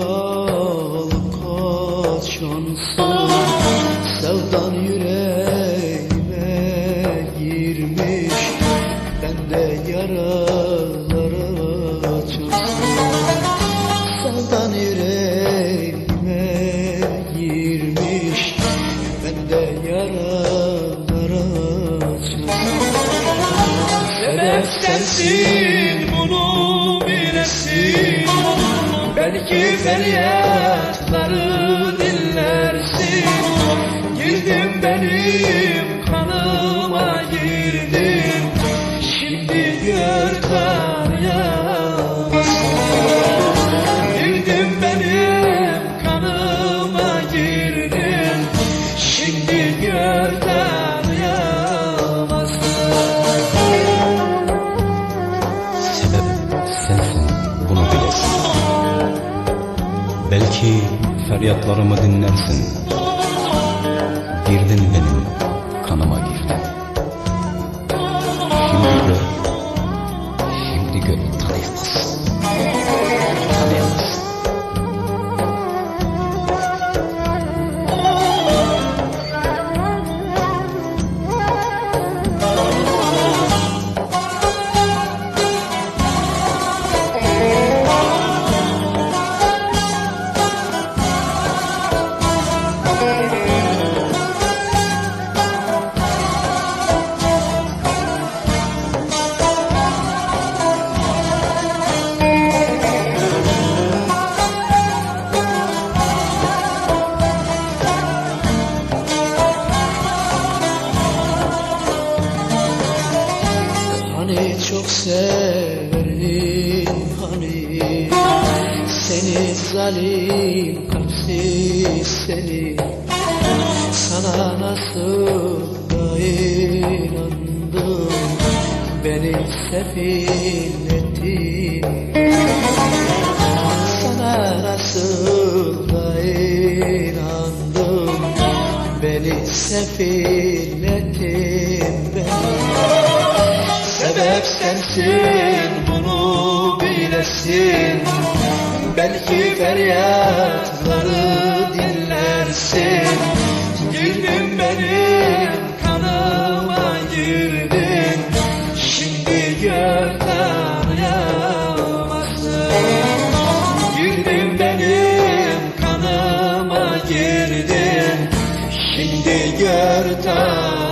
Alıp kaçansın Sevdan yüreğime girmiş. Bende yaralar açansın Sevdan yüreğime girmiş. Bende yaralar açansın Sebep sensin bunu bilesin Belki feryatları feryatlarımı dinlersin. Girdin benim kanıma girdin çok severim hani Seni zalim kalpsiz seni. Sana nasıl da inandım? Beni sefil ettin. Sana nasıl da inandım? Beni sefil ettin beni. Sebep sensin bunu bilesin Belki feryatları dinlersin. Güldün benim kanıma girdin. Şimdi gör ağlayamazsın Güldün benim kanıma girdin. Şimdi gör ağlayamazsın